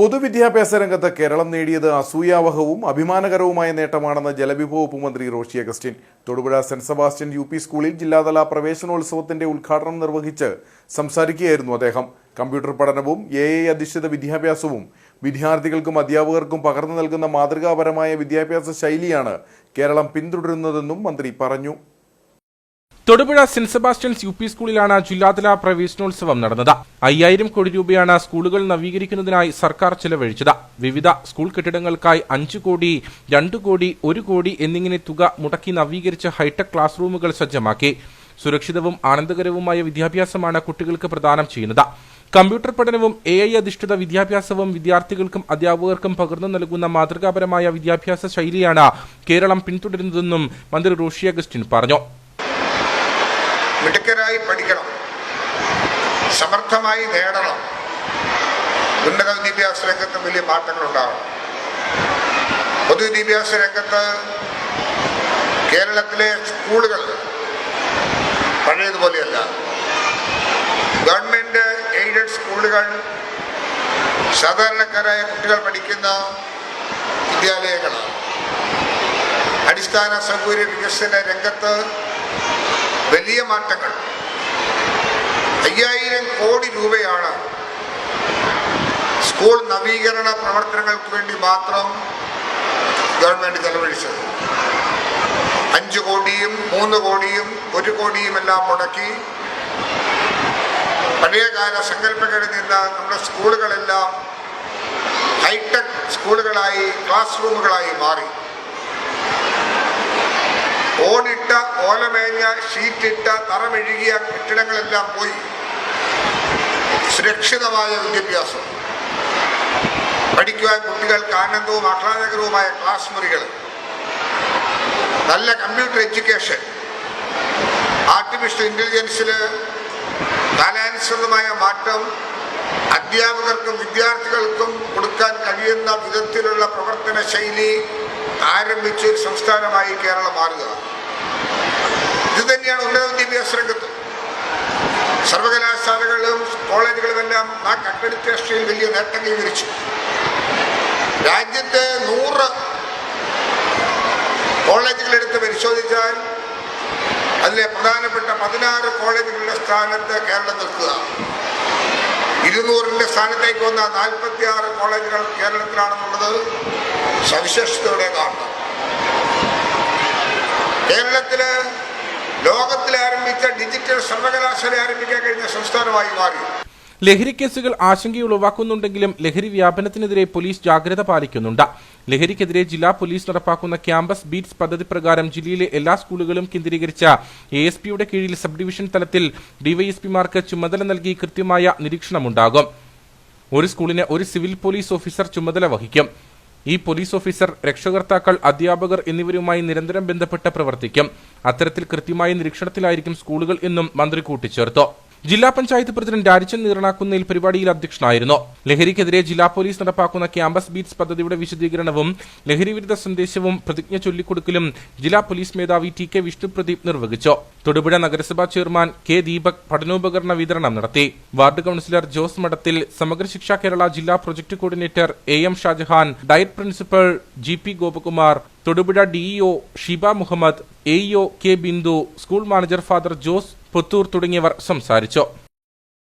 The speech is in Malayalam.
പൊതുവിദ്യാഭ്യാസ രംഗത്ത് കേരളം നേടിയത് അസൂയാവഹവും അഭിമാനകരവുമായ നേട്ടമാണെന്ന് ജലവിഭവ വകുപ്പ് മന്ത്രി Roshy Augustine. Thodupuzha saint Sebastian U P സ്കൂളിൽ ജില്ലാതല പ്രവേശനോത്സവത്തിന്റെ ഉദ്ഘാടനം നിർവഹിച്ച് സംസാരിക്കുകയായിരുന്നു അദ്ദേഹം. കമ്പ്യൂട്ടർ പഠനവും എ ഐ അധിഷ്ഠിത വിദ്യാഭ്യാസവും വിദ്യാർത്ഥികൾക്കും അധ്യാപകർക്കും പകർന്നു നൽകുന്ന മാതൃകാപരമായ വിദ്യാഭ്യാസ ശൈലിയാണ് കേരളം പിന്തുടരുന്നതെന്നും മന്ത്രി പറഞ്ഞു. Thodupuzha saint Sebastian's U P സ്കൂളിലാണ് ജില്ലാതല പ്രവേശനോത്സവം നടന്നത്. അയ്യായിരം കോടി രൂപയാണ് സ്കൂളുകൾ നവീകരിക്കുന്നതിനായി സർക്കാർ ചെലവഴിച്ചത്. വിവിധ സ്കൂൾ കെട്ടിടങ്ങൾക്കായി അഞ്ചു കോടി രണ്ടു കോടി ഒരു കോടി എന്നിങ്ങനെ തുക മുടക്കി നവീകരിച്ച ഹൈടെക് ക്ലാസ് റൂമുകൾ സജ്ജമാക്കി. സുരക്ഷിതവും ആനന്ദകരവുമായ വിദ്യാഭ്യാസമാണ് കുട്ടികൾക്ക് പ്രദാനം ചെയ്യുന്നത്. കമ്പ്യൂട്ടർ പഠനവും എ ഐ അധിഷ്ഠിത വിദ്യാഭ്യാസവും വിദ്യാർത്ഥികൾക്കും അധ്യാപകർക്കും പകർന്നു നൽകുന്ന മാതൃകാപരമായ വിദ്യാഭ്യാസ ശൈലിയാണ് കേരളം പിന്തുടരുന്നതെന്നും മന്ത്രി റോഷി അഗസ്റ്റിൻ പറഞ്ഞു. മിടുക്കരായി പഠിക്കണം. സമർത്ഥമായി നേടണം. ഉന്നത വിദ്യാഭ്യാസ രംഗത്ത് വലിയ മാറ്റങ്ങളുണ്ടാകണം പൊതുവിദ്യാഭ്യാസ രംഗത്ത് കേരളത്തിലെ സ്കൂളുകൾ പഴയതുപോലെയല്ല. ഗവൺമെന്റ് എയ്ഡഡ് സ്കൂളുകൾ സാധാരണക്കാരായ കുട്ടികൾ പഠിക്കുന്ന വിദ്യാലയങ്ങളാണ്. അടിസ്ഥാന സൗകര്യ വികസന രംഗത്ത് വലിയ മാറ്റങ്ങൾ. അയ്യായിരം കോടി രൂപയാണ് സ്കൂൾ നവീകരണ പ്രവർത്തനങ്ങൾക്ക് വേണ്ടി മാത്രം ഗവൺമെന്റ് ചെലവഴിച്ചത്. അഞ്ച് കോടിയും മൂന്ന് കോടിയും ഒരു കോടിയും എല്ലാം മുടക്കി പഴയകാല സങ്കല്പങ്ങളിൽ നിന്ന് നമ്മുടെ സ്കൂളുകളെല്ലാം ഹൈടെക് സ്കൂളുകളായി ക്ലാസ് റൂമുകളായി മാറി. ഓടിട്ട ഓലമേഞ്ഞ ഷീറ്റിട്ട തറമെഴുകിയ കെട്ടിടങ്ങളെല്ലാം പോയി. സുരക്ഷിതമായ വിദ്യാഭ്യാസം. പഠിക്കുവാൻ കുട്ടികൾക്ക് ആനന്ദവും ആഹ്ലാദകരവുമായ ക്ലാസ് മുറികൾ. നല്ല കമ്പ്യൂട്ടർ എഡ്യൂക്കേഷൻ. ആർട്ടിഫിഷ്യൽ ഇന്റലിജൻസിൽ കാലാനുസൃതമായ മാറ്റം അധ്യാപകർക്കും വിദ്യാർത്ഥികൾക്കും കൊടുക്കാൻ കഴിയുന്ന വിധത്തിലുള്ള പ്രവർത്തന ശൈലി ആരംഭിച്ച ഒരു സംസ്ഥാനമായി കേരളം മാറുക. ഇത് തന്നെയാണ് ഉന്നത വിദ്യാഭ്യാസ രംഗത്ത്. സർവകലാശാലകളും കോളേജുകളുമെല്ലാം ആ അക്രഡിറ്റേഷനിൽ വലിയ നേട്ടം കൈവരിച്ചു. രാജ്യത്തെ നൂറ് കോളേജുകളെടുത്ത് പരിശോധിച്ചാൽ അതിലെ പ്രധാനപ്പെട്ട പതിനാറ് കോളേജുകളുടെ സ്ഥാനത്ത് കേരളം നിൽക്കുക. ഇരുന്നൂറിന്റെ സ്ഥാനത്തേക്ക് വന്ന നാൽപ്പത്തി ആറ് കോളേജുകൾ കേരളത്തിലാണെന്നുള്ളത് സവിശേഷതയോടെ കാണണം. കേരളത്തിൽ ലോകത്തിൽ ആരംഭിച്ച ഡിജിറ്റൽ സർവകലാശാല ആരംഭിക്കാൻ കഴിഞ്ഞ സംസ്ഥാനമായി മാറി. ലഹരി കേസുകൾ ആശങ്കയുളവാക്കുന്നുണ്ടെങ്കിലും ലഹരി വ്യാപനത്തിനെതിരെ പോലീസ് ജാഗ്രത പാലിക്കുന്നുണ്ട്. ലഹരിക്കെതിരെ ജില്ലാ പോലീസ് നടപ്പാക്കുന്ന ക്യാമ്പസ് ബീറ്റ്സ് പദ്ധതി പ്രകാരം ജില്ലയിലെ എല്ലാ സ്കൂളുകളും കേന്ദ്രീകരിച്ച എ എസ് പിയുടെ കീഴിൽ സബ് ഡിവിഷൻ തലത്തിൽ ഡിവൈഎസ്പിമാർക്ക് ചുമതല നൽകി കൃത്യമായ നിരീക്ഷണമുണ്ടാകും. ഒരു സ്കൂളിന് ഒരു സിവിൽ പോലീസ് ഓഫീസർ ചുമതല വഹിക്കും. ഈ പോലീസ് ഓഫീസർ രക്ഷകർത്താക്കൾ അധ്യാപകർ എന്നിവരുമായി നിരന്തരം ബന്ധപ്പെട്ട് പ്രവർത്തിക്കും. അത്തരത്തിൽ കൃത്യമായ നിരീക്ഷണത്തിലായിരിക്കും സ്കൂളുകൾ എന്നും മന്ത്രി കൂട്ടിച്ചേർത്തു. ജില്ലാ പഞ്ചായത്ത് പ്രസിഡന്റ് രാരിച്ചൻ നീറണാക്കുന്നയിൽ പരിപാടിയിൽ അധ്യക്ഷനായിരുന്നു. ലഹരിക്കെതിരെ ജില്ലാ പോലീസ് നടപ്പാക്കുന്ന ക്യാമ്പസ് ബീറ്റ്സ് പദ്ധതിയുടെ വിശദീകരണവും ലഹരി വിരുദ്ധ സന്ദേശവും പ്രതിജ്ഞ ചൊല്ലിക്കൊടുക്കലും ജില്ലാ പോലീസ് മേധാവി ടി കെ വിഷ്ണുപ്രദീപ് നിർവഹിച്ചു. തൊടുപുഴ നഗരസഭാ ചെയർമാൻ കെ ദീപക് പഠനോപകരണ വിതരണം നടത്തി. വാർഡ് കൌൺസിലർ ജോസ് മഠത്തിൽ സമഗ്ര ശിക്ഷാ കേരള ജില്ലാ project coordinator A M Shajahan DIET principal G P Gopakumar Thodupuzha DEO Shiba Muhammad AEO K Bindu school manager father Jose Puthur തുടങ്ങിയവർ സംസാരിച്ചു.